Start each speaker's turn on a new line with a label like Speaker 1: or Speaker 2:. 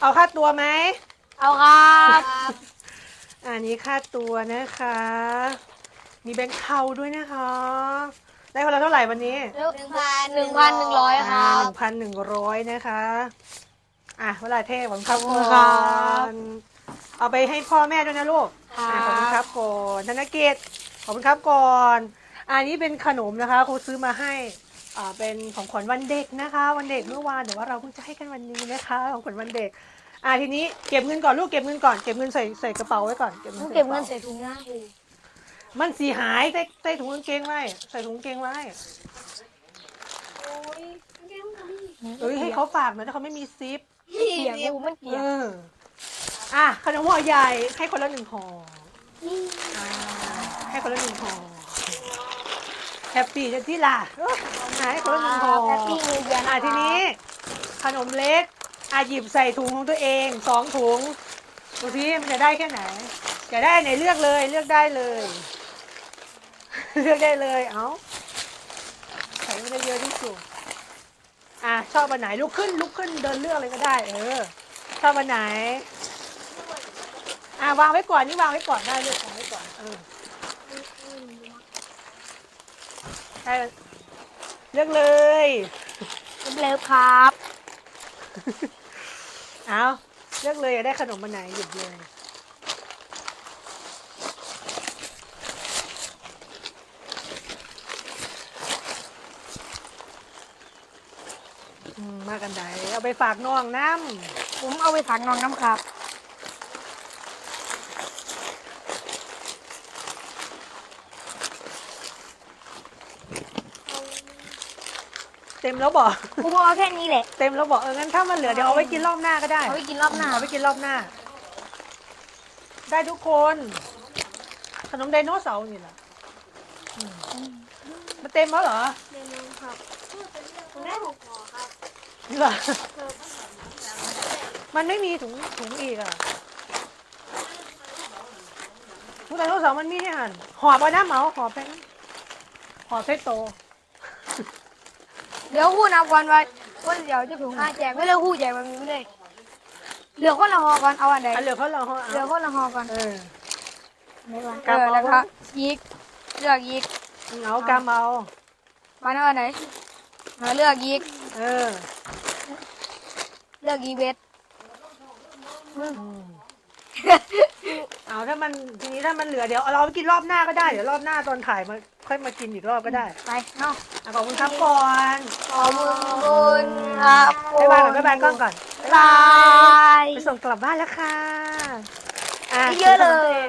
Speaker 1: เอาค่าตัวไหม
Speaker 2: เอาครับ
Speaker 1: อันนี้ค่าตัวนะคะ มีแบงค์เทาด้วยนะคะ ได้คนละเท่าไหร่วันนี้
Speaker 2: หนึ่งพันหนึ่งพันหนึ่งร้อยค
Speaker 1: อ่า
Speaker 2: รั
Speaker 1: ห
Speaker 2: บ
Speaker 1: นึ่งพันหนึ่งร้อยนะคะ อะเวลาเท่ขอบคุณครับ
Speaker 2: ขอบคุณครับ
Speaker 1: ก่อนเอาไปให้พ่อแม่ด้วยนะลูก
Speaker 2: ครับ
Speaker 1: อะขอบคุณครับก่อนธนกิจขอบคุณครับก่อน อันนี้เป็นขนมนะคะครูซื้อมาให้อ่า เป็นของขวัญวันเด็กนะคะ วันเด็กเมื่อวานแต่ว่าเราเพิ่งจะให้กันวันนี้นะคะ ของขวัญวันเด็ก อ่าทีนี้เก็บเงินก่อนลูกเก็บเงินก่อนเก็บเงินใส่ใส่กระเป๋าไว้ก่อนเก็บเงิน
Speaker 2: ต้อง
Speaker 1: ใส่
Speaker 2: เก็บเงิน
Speaker 1: ระป๋า
Speaker 2: ใส่ถุงหน้าครู
Speaker 1: มันสีหายใส่ใส่ถุงกางเกงไว้ใส่ถุงกางเกงไว้
Speaker 2: โอ้ย
Speaker 1: เอ้ยให้เขาฝากหน่อยถ้าเขาไม่มีซิป
Speaker 2: เปียกครูมันเปี
Speaker 1: เอย
Speaker 2: ก
Speaker 1: ออะขนมห่อใหญ่ให้คนละหนึ่งห่ออ่าให้คนละหนึ่งห่อ แฮปปี้จะที่ล่ะเอออะให้คนละหนึ่งห่อ
Speaker 2: แฮปปี้นิวเยียร์
Speaker 1: อะทีนี้ ขนมเล็กอะหยิบใส่ถุงของตัวเองสองถุงดูสิมันจะได้แค่ไหนจะได้ไหนเลือกเลยเลือกได้เลย เลือกได้เลยเอาใส่มันเยอะๆที่สุดอะชอบอันไหนลุกขึ้นลุกขึ้นเดินเลือกเลยก็ได้ เออชอบอันไหน อะวางไว้ก่อนนี่วางไว้ก่อนได้เลยวางไว้ก่อนเออ ใช่เลือกเลย
Speaker 2: เลิฟครับ
Speaker 1: เอาเลือกเลยอยากได้ขนมอันไหนหยิบเลย อืมมากันไหนเอาไปฝากน้องน้
Speaker 2: ผมเอาไปฝากน้องน้ำครับ
Speaker 1: เต็มแล้วบอก
Speaker 2: ครูบอกเอาแค่นี้แหละ
Speaker 1: เต็มแล้วบอกเอองั้นถ้ามันเหลือเดี๋ยวเอาไว้กินรอบหน้าก็ได้
Speaker 2: เอาไปกินรอบหน้า
Speaker 1: เอาไปกินรอบหน้า ได้ทุกคน ขนมไดโนเสาร์นี่แหละอืมมันเต็มแล้วเหรอ
Speaker 2: เมนูครับผมได้หกห่อครับ
Speaker 1: เหรอมันไม่มีถุงถุงอีกอะถุงไดโนเสาร์มันมีให้หันหอบเอาน้ำเหมาหอบไปนะหอบเพชรโต
Speaker 2: เดี๋ยวครูนับก่อนว่าว่าเดี๋ยวจะถุงห้าแจกไม่เลือกครูแจกแบบนี้ไม่เลยเหลือคนละหอก่อนเอาอันไหน
Speaker 1: อันเหลือเขาเราห่อ
Speaker 2: เหลือ
Speaker 1: เอา
Speaker 2: คนละหอก่อน
Speaker 1: เออ
Speaker 2: ไม่ก่อน
Speaker 1: กลับ
Speaker 2: เออ
Speaker 1: เอา
Speaker 2: แล้วก็ยิกเลือกยิก
Speaker 1: เอากำเอา
Speaker 2: มาเอาอันไหนมาเลือกยิก
Speaker 1: เออ
Speaker 2: เลือกยิเวท
Speaker 1: อืมเอาถ้ามันทีนี้ถ้ามันเหลือเดี๋ยวเราเอาไปกินรอบหน้าก็ได้เดี๋ยวรอบหน้าตอนถ่ายมา ค่อยมากินอีกรอบก็ได้
Speaker 2: ไปเนาะ
Speaker 1: อะขอบคุณครับก่อน
Speaker 2: ขอบคุณครับ
Speaker 1: บ๊ายบายก่อนบ๊ายบายกล้องก่อน
Speaker 2: บ๊ายบาย
Speaker 1: ไปส่งกลับบ้านแล้วค่ะอะ
Speaker 2: เยอะเลย